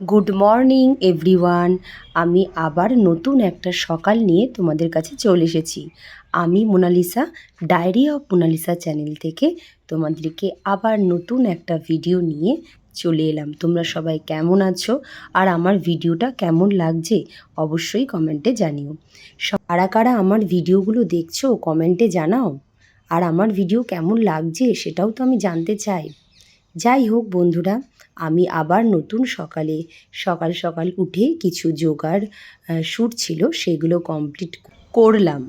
Good morning everyone আমি আবার নতুন একটা সকাল নিয়ে তোমাদের কাছে চলে এসেছি। আমি Monalisa, diary of Monalisa channel থেকে তোমাদেরকে আবার নতুন একটা ভিডিও নিয়ে চলে এলাম। তোমরা সবাই কেমন আছো? আর আমার ভিডিওটা কেমন লাগছে? অবশ্যই কমেন্টে জানিও। কারা কারা আমার ভিডিওগুলো দেখছ, কমেন্টে জানাও। আর আমার ভিডিও কেমন লাগছে, সেটাও তো আমি জানতে চাই। যাই হোক বন্ধুরা, আমি আবার নতুন সকালে সকাল সকাল উঠে কিছু যোগার শ্যুট ছিল সেগুলো কমপ্লিট করলাম।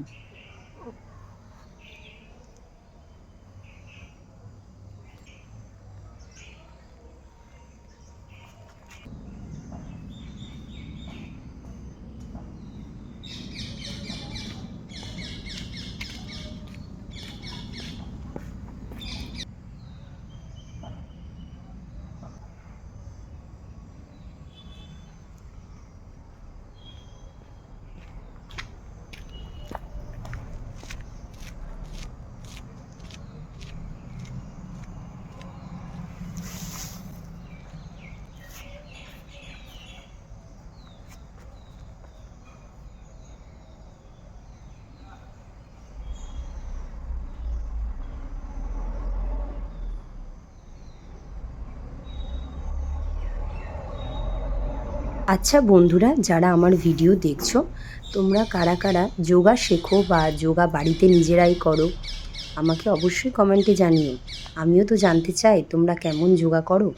আচ্ছা বন্ধুরা, যারা আমার ভিডিও দেখছ, তোমরা কারা কারা যোগা শেখো বা যোগা বাড়িতে নিজেরাই করো, আমাকে অবশ্যই কমেন্টে জানিও। আমিও তো জানতে চাই তোমরা কেমন যোগা করো,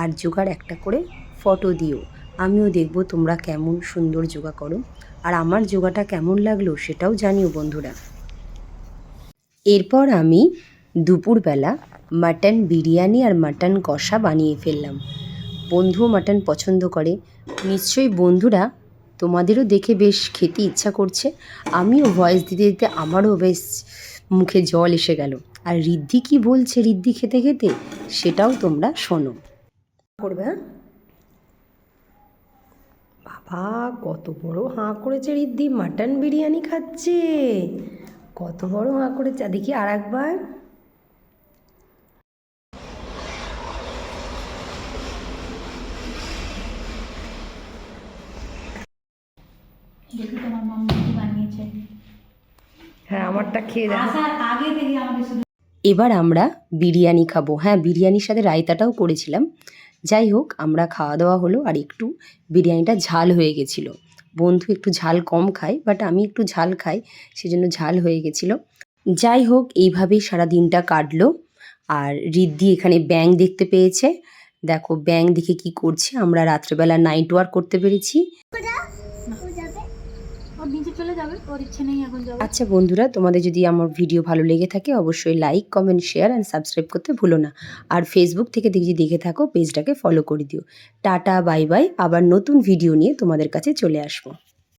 আর যোগার একটা করে ফটো দিও। আমিও দেখব তোমরা কেমন সুন্দর যোগা করো, আর আমার যোগাটা কেমন লাগল সেটাও জানিও বন্ধুরা। এরপর আমি দুপুরবেলা মাটন বিরিয়ানি আর মাটন কষা বানিয়ে ফেললাম। বন্ধুও মাটন পছন্দ করে। নিশ্চয়ই বন্ধুরা তোমাদেরও দেখে বেশ খেতে ইচ্ছা করছে। আমিও ভয়েস দিতে দিতে আমারও বেশ মুখে জল এসে গেল। আর রিদ্ধি কি বলছে রিদ্ধি খেতে খেতে? সেটাও তোমরা শোনো। করবে বাবা, কত বড় হাঁ করেছে রিদ্ধি মাটন বিরিয়ানি খাচ্ছে। কত বড় হাঁ করেছে। দেখি আর একবার দেখি তোমার মাম্মা কি বানিয়েছে। হ্যাঁ আমারটা খেয়ে দেখো। আসার আগে থেকে আমাকে শুধু এবার আমরা বিরিয়ানি খাব। হ্যাঁ বিরিয়ানির সাথে রায়তাটাও করেছিলাম। যাই হোক আমরা খাওয়া দাওয়া হলো আর একটু বিরিয়ানিটা ঝাল হয়ে গেছিল। বন্ধু একটু ঝাল কম খায় বাট আমি একটু ঝাল খাই সেজন্য ঝাল হয়ে গেছিল। যাই হোক এইভাবেই সারা দিনটা কাটলো। আর রিদ্ধি এখানে ব্যাং দেখতে পেয়েছে। দেখো ব্যাং দেখে কি করছে? আমরা রাত্রেবেলা নাইট ওয়ার্ক করতে পেরেছি। আচ্ছা বন্ধুরা, তোমাদের যদি আমার ভিডিও ভালো লেগে থাকে, অবশ্যই like comment share and subscribe করতে ভুলো না। আর ফেসবুক থেকে যদি দেখে থাকো পেজটাকে ফলো করে দিও। টাটা বাই বাই আবার নতুন ভিডিও নিয়ে তোমাদের কাছে চলে আসব।